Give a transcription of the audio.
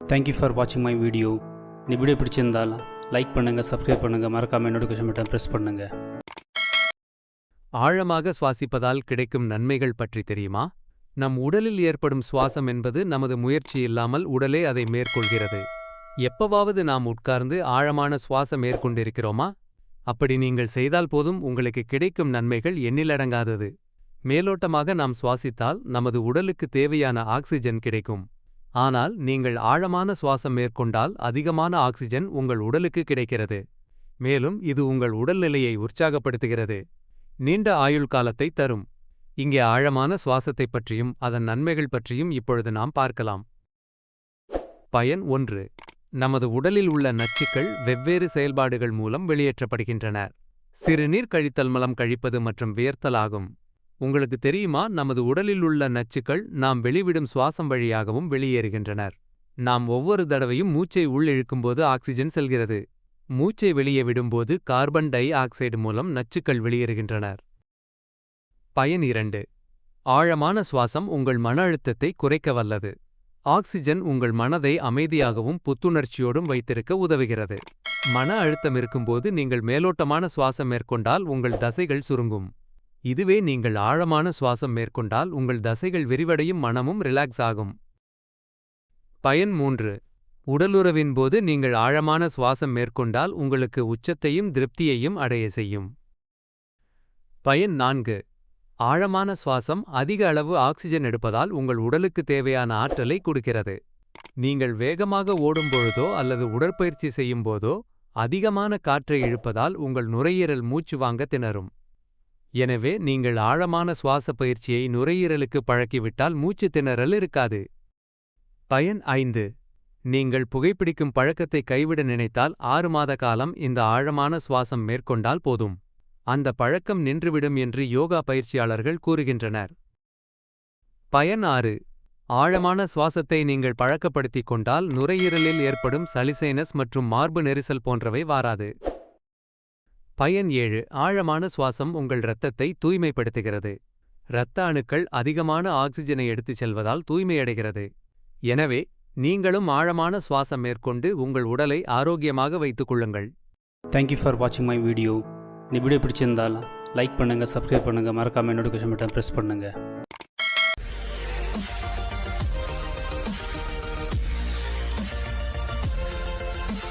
Thank you for வாட்சிங் my video இந்த video பிடிச்சிருந்தால் லைக் பண்ணுங்கள் சப்ஸ்கிரைப் பண்ணுங்கள் மறக்காமல் நோட்டிஃபிகேஷன் பட்டன் ப்ரெஸ் பண்ணுங்கள் ஆழமாக சுவாசிப்பதால் கிடைக்கும் நன்மைகள் பற்றி தெரியுமா? நம் உடலில் ஏற்படும் சுவாசம் என்பது நமது முயற்சி இல்லாமல் உடலே அதை மேற்கொள்கிறது. எப்பவாவது நாம் உட்கார்ந்து ஆழமான சுவாசம் மேற்கொண்டிருக்கிறோமா? அப்படி நீங்கள் செய்தால் போதும் உங்களுக்கு கிடைக்கும் நன்மைகள் எண்ணிலடங்காதது மேலோட்டமாக நாம் சுவாசித்தால் நமது உடலுக்கு தேவையான ஆக்சிஜன் கிடைக்கும். ஆனால் நீங்கள் ஆழமான சுவாசம் மேற்கொண்டால் அதிகமான ஆக்சிஜன் உங்கள் உடலுக்கு கிடைக்கிறது. மேலும் இது உங்கள் உடல்நிலையை உற்சாகப்படுத்துகிறது. நீண்ட ஆயுள் காலத்தை தரும். இங்கே ஆழமான சுவாசத்தைப் பற்றியும் அதன் நன்மைகள் பற்றியும் இப்பொழுது நாம் பார்க்கலாம். பயன் ஒன்று. நமது உடலில் உள்ள நச்சுக்கள் வெவ்வேறு செயல்பாடுகள் மூலம் வெளியேற்றப்படுகின்றன. சிறுநீர் கழித்தல் மலம் கழிப்பது மற்றும் வியர்த்தலாகும் உங்களுக்கு தெரியுமா நமது உடலில் உள்ள நச்சுக்கள் நாம் வெளிவிடும் சுவாசம் வழியாகவும் வெளியேறுகின்றனர். நாம் ஒவ்வொரு தடவையும் மூச்சை உள்ளிழுக்கும்போது ஆக்சிஜன் செல்கிறது. மூச்சை வெளியே விடும்போது கார்பன் டை ஆக்சைடு மூலம் நச்சுக்கள் வெளியேறுகின்றனர். பயன் இரண்டு. ஆழமான சுவாசம் உங்கள் மன அழுத்தத்தை குறைக்க வல்லது. ஆக்சிஜன் உங்கள் மனதை அமைதியாகவும் புத்துணர்ச்சியோடும் வைத்திருக்க உதவுகிறது. மன அழுத்தம் இருக்கும்போது நீங்கள் மேலோட்டமான சுவாசம் மேற்கொண்டால் உங்கள் தசைகள் சுருங்கும். இதுவே நீங்கள் ஆழமான சுவாசம் மேற்கொண்டால் உங்கள் தசைகள் விரிவடையும் மனமும் ரிலாக்ஸ் ஆகும். பயன் மூன்று. உடலுறவின் போது நீங்கள் ஆழமான சுவாசம் மேற்கொண்டால் உங்களுக்கு உச்சத்தையும் திருப்தியையும் அடைய செய்யும். பயன் நான்கு. ஆழமான சுவாசம் அதிக அளவு ஆக்சிஜன் எடுப்பதால் உங்கள் உடலுக்கு தேவையான ஆற்றலை கொடுக்கிறது. நீங்கள் வேகமாக ஓடும்பொழுதோ அல்லது உடற்பயிற்சி செய்யும்போதோ அதிகமான காற்றை இழுப்பதால் உங்கள் நுரையீரல் மூச்சு வாங்க திணறும். எனவே நீங்கள் ஆழமான சுவாச பயிற்சியை நுரையீரலுக்கு பழக்கிவிட்டால் மூச்சு திணறல் இருக்காது. பயன் ஐந்து. நீங்கள் புகைப்பிடிக்கும் பழக்கத்தை கைவிட நினைத்தால் ஆறு மாத காலம் இந்த ஆழமான சுவாசம் மேற்கொண்டால் போதும். அந்த பழக்கம் நின்றுவிடும் என்று யோகா பயிற்சியாளர்கள் கூறுகின்றனர். பயன் ஆறு. ஆழமான சுவாசத்தை நீங்கள் பழக்கப்படுத்திக் கொண்டால் நுரையீரலில் ஏற்படும் சலிசைனஸ் மற்றும் மார்பு நெரிசல் போன்றவை வாராது. பயன் ஏழு ஆழமான சுவாசம் உங்கள் இரத்தத்தை தூய்மைப்படுத்துகிறது. இரத்த அணுக்கள் அதிகமான ஆக்சிஜனை எடுத்துச் செல்வதால் தூய்மையடைகிறது. எனவே நீங்களும் ஆழமான சுவாசம் மேற்கொண்டு உங்கள் உடலை ஆரோக்கியமாக வைத்துக் கொள்ளுங்கள். தேங்க்யூ ஃபார் வாட்சிங் மை வீடியோ நீ வீடியோ பிடிச்சிருந்தால் லைக் பண்ணுங்கள் சப்ஸ்கிரைப் பண்ணுங்கள் மறக்காமல் நோட்டிஃபிகேஷன் பட்டன் ப்ரெஸ் பண்ணுங்கள்